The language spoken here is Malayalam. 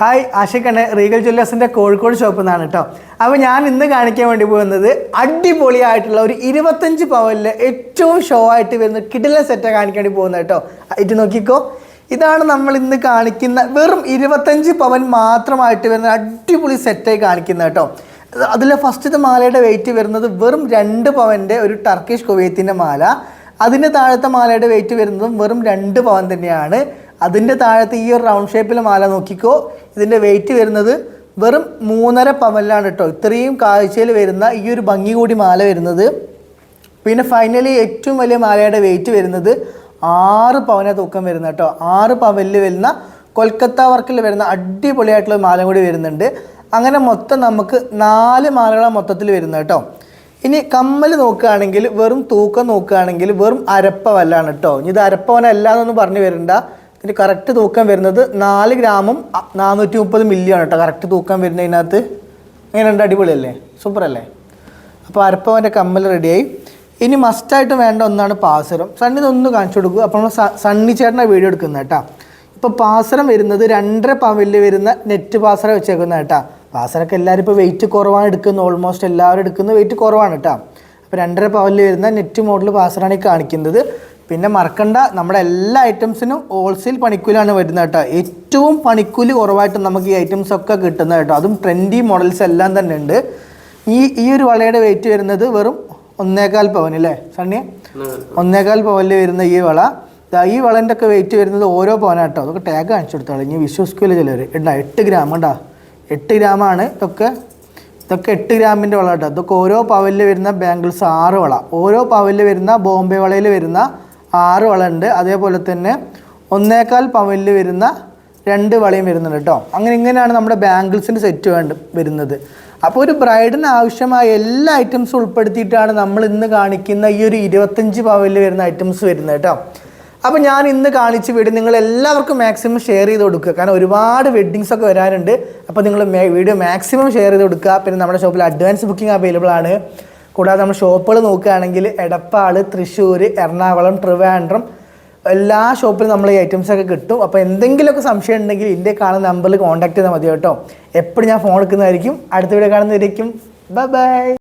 ഹായ് ആഷിഖാണ് റീഗൽ ജ്വല്ലേഴ്സിന്റെ കോഴിക്കോട് ഷോപ്പിൽ നിന്നാണ് കേട്ടോ അപ്പോൾ ഞാൻ ഇന്ന് കാണിക്കാൻ വേണ്ടി പോകുന്നത് അടിപൊളിയായിട്ടുള്ള ഒരു ഇരുപത്തഞ്ച് പവനിൽ ഏറ്റവും ഷോ ആയിട്ട് വരുന്ന കിടില സെറ്റാണ് കാണിക്കാൻ വേണ്ടി പോകുന്നത് കേട്ടോ ഇത് നോക്കിക്കോ. ഇതാണ് നമ്മൾ ഇന്ന് കാണിക്കുന്ന വെറും ഇരുപത്തഞ്ച് പവൻ മാത്രമായിട്ട് വരുന്ന അടിപൊളി സെറ്റായി കാണിക്കുന്നത് കേട്ടോ അതിലെ ഫസ്റ്റത്തെ മാലയുടെ വെയിറ്റ് വരുന്നത് വെറും രണ്ട് പവന്റെ ഒരു ടർക്കിഷ് കുവൈത്തിന്റെ മാല. അതിന്റെ താഴത്തെ മാലയുടെ വെയിറ്റ് വരുന്നതും വെറും രണ്ട് പവൻ തന്നെയാണ്. അതിന്റെ താഴത്ത് ഈ ഒരു റൗണ്ട് ഷേപ്പിൽ മാല നോക്കിക്കോ. ഇതിന്റെ വെയിറ്റ് വരുന്നത് വെറും മൂന്നര പവനിലാണ് കേട്ടോ ഇത്രയും കാഴ്ചയിൽ വരുന്ന ഈ ഒരു ഭംഗി കൂടി മാല വരുന്നത്. പിന്നെ ഫൈനലി ഏറ്റവും വലിയ മാലയുടെ വെയിറ്റ് വരുന്നത് ആറ് പവനെ തൂക്കം വരുന്ന കേട്ടോ ആറ് പവനിൽ വരുന്ന കൊൽക്കത്ത വർക്കിൽ വരുന്ന അടിപൊളിയായിട്ടുള്ള മാല കൂടി വരുന്നുണ്ട്. അങ്ങനെ മൊത്തം നമുക്ക് നാല് മാലകളാണ് മൊത്തത്തിൽ വരുന്നത് കേട്ടോ ഇനി കമ്മൽ നോക്കുകയാണെങ്കിൽ വെറും തൂക്കം നോക്കുകയാണെങ്കിൽ വെറും അരപ്പവല്ലാണ് കേട്ടോ ഇനി ഇത് അരപ്പവനല്ല എന്നൊന്നും പറഞ്ഞു വരണ്ട. ഇതിന് കറക്റ്റ് തൂക്കം വരുന്നത് നാല് ഗ്രാമും നാനൂറ്റി മുപ്പത് മില്ലിയാണ് കേട്ടോ കറക്റ്റ് തൂക്കം വരുന്നതിനകത്ത് രണ്ട് അടിപൊളിയല്ലേ? സൂപ്പർ അല്ലേ? അപ്പോൾ അരപ്പവന്റെ കമ്മൽ റെഡിയായി ഇനി മസ്റ്റായിട്ട് വേണ്ട ഒന്നാണ് പാസരം. സണ്ണി ഒന്ന് കാണിച്ചു കൊടുക്കുക. അപ്പോൾ നമ്മൾ സണ്ണി ചേട്ടനെ വീഡിയോ എടുക്കുന്നത് കേട്ടോ. ഇപ്പോൾ പാസരം വരുന്നത് രണ്ടര പവനിൽ വരുന്ന നെറ്റ് പാസരം വെച്ചേക്കുന്നത് കേട്ടോ. പാസരൊക്കെ എല്ലാവരും ഇപ്പോൾ വെയിറ്റ് കുറവാണ് എടുക്കുന്നത്. ഓൾമോസ്റ്റ് എല്ലാവരും എടുക്കുന്നത് വെയിറ്റ് കുറവാണ് കേട്ടോ. അപ്പോൾ രണ്ടര പവനിൽ വരുന്ന നെറ്റ് മോഡൽ പാസറാണ് ഈ കാണിക്കുന്നത്. പിന്നെ മറക്കണ്ട നമ്മുടെ എല്ലാ ഐറ്റംസിനും ഹോൾസെയിൽ പണിക്കൂലാണ് വരുന്നത് കേട്ടോ. ഏറ്റവും പണിക്കൂലി കുറവായിട്ട് നമുക്ക് ഈ ഐറ്റംസ് ഒക്കെ കിട്ടുന്നത് കേട്ടോ. അതും ട്രെൻഡി മോഡൽസ് എല്ലാം തന്നെ ഉണ്ട്. ഈ ഈ ഒരു വളയുടെ വെയിറ്റ് വരുന്നത് വെറും ഒന്നേകാൽ പവൻ അല്ലേ സണ്ണി ഒന്നേകാൽ പവനിൽ വരുന്ന ഈ വള. ഈ വളന്റെ ഒക്കെ വെയിറ്റ് വരുന്നത് ഓരോ പവനാട്ടോ അതൊക്കെ ടാഗ് കാണിച്ചു കൊടുത്താൽ ഇനി വിശ്വസിക്കില്ല ചിലർ ഉണ്ടാ എട്ട് ഗ്രാം ഉണ്ടാ എട്ട് ഗ്രാമാണ് ഇതൊക്കെ. ഇതൊക്കെ എട്ട് ഗ്രാമിന്റെ വള കേട്ടോ. ഇതൊക്കെ ഓരോ പവലിൽ വരുന്ന ബാംഗിൾസ് ആറ് വള. ഓരോ പവലിൽ വരുന്ന ബോംബെ വളയിൽ വരുന്ന ആറ് വള ഉണ്ട് അതേപോലെ തന്നെ ഒന്നേകാൽ പവനിൽ വരുന്ന രണ്ട് വളയും വരുന്നുണ്ട് കേട്ടോ. അങ്ങനെ ഇങ്ങനെയാണ് നമ്മുടെ ബാംഗിൾസിന്റെ സെറ്റ് വേണ്ട വരുന്നത്. അപ്പോൾ ഒരു ബ്രൈഡിന് ആവശ്യമായ എല്ലാ ഐറ്റംസും ഉൾപ്പെടുത്തിയിട്ടാണ് നമ്മൾ ഇന്ന് കാണിക്കുന്ന ഈ ഒരു ഇരുപത്തഞ്ച് പവനിൽ വരുന്ന ഐറ്റംസ് വരുന്നത് കേട്ടോ. അപ്പോൾ ഞാൻ ഇന്ന് കാണിച്ച വീഡിയോ നിങ്ങൾ എല്ലാവർക്കും മാക്സിമം ഷെയർ ചെയ്ത് കൊടുക്കുക. കാരണം ഒരുപാട് വെഡ്ഡിങ്സ് ഒക്കെ വരാനുണ്ട്. അപ്പോൾ നിങ്ങൾ വീഡിയോ മാക്സിമം ഷെയർ ചെയ്ത് കൊടുക്കുക. പിന്നെ നമ്മുടെ ഷോപ്പിൽ അഡ്വാൻസ് ബുക്കിംഗ് അവൈലബിൾ ആണ്. കൂടാതെ നമ്മൾ ഷോപ്പുകൾ നോക്കുകയാണെങ്കിൽ എടപ്പാൾ തൃശ്ശൂർ എറണാകുളം ട്രിവാൻഡ്രം എല്ലാ ഷോപ്പിലും നമ്മൾ ഈ ഐറ്റംസൊക്കെ കിട്ടും. അപ്പോൾ എന്തെങ്കിലുമൊക്കെ സംശയം ഉണ്ടെങ്കിൽ ഇന്ത്യ കാണുന്ന നമ്പറിൽ കോൺടാക്ട് ചെയ്താൽ മതി കേട്ടോ. എപ്പോഴും ഞാൻ ഫോൺ എടുക്കുന്നതായിരിക്കും. അടുത്ത വീഡിയോ കാണുന്നതായിരിക്കും ബൈ ബൈ